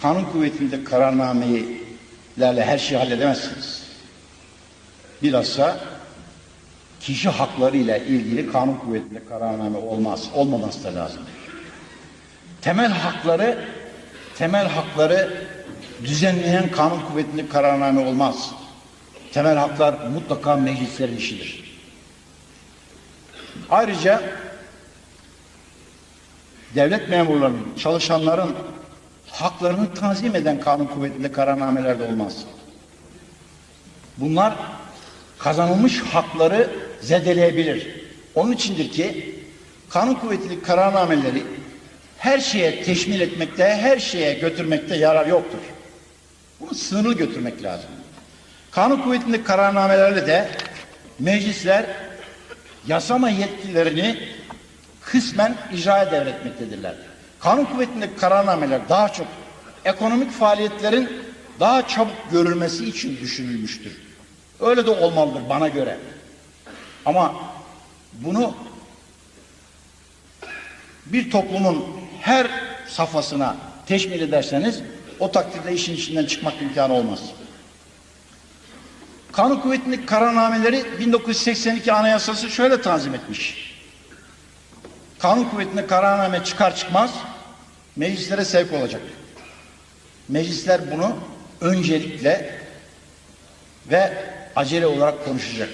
kanun kuvvetinde kararnamelerle her şeyi halledemezsiniz. Bilhassa kişi hakları ile ilgili kanun kuvvetinde kararname olmaz. Olmaması da lazım. Temel hakları temel hakları düzenleyen kanun kuvvetinde kararname olmaz. Temel haklar mutlaka meclislerin işidir. Ayrıca devlet memurlarının, çalışanların haklarını tanzim eden kanun kuvvetinde kararnameler de olmaz. Bunlar kazanılmış hakları zedeleyebilir. Onun içindir ki kanun kuvvetli kararnameleri her şeye teşmil etmekte, her şeye götürmekte yarar yoktur. Bunu sınırlı götürmek lazım. Kanun kuvvetinde kararnamelerle de meclisler yasama yetkilerini kısmen icraya devretmektedirler. Kanun kuvvetinde kararnameler daha çok ekonomik faaliyetlerin daha çabuk görülmesi için düşünülmüştür. Öyle de olmalıdır bana göre. Ama bunu bir toplumun her safhasına teşmil ederseniz o takdirde işin içinden çıkmak imkanı olmaz. Kanun kuvvetindeki kararnameleri 1982 Anayasası şöyle tanzim etmiş. Kanun kuvvetinde kararname çıkar çıkmaz meclislere sevk olacak. Meclisler bunu öncelikle ve acele olarak konuşacak.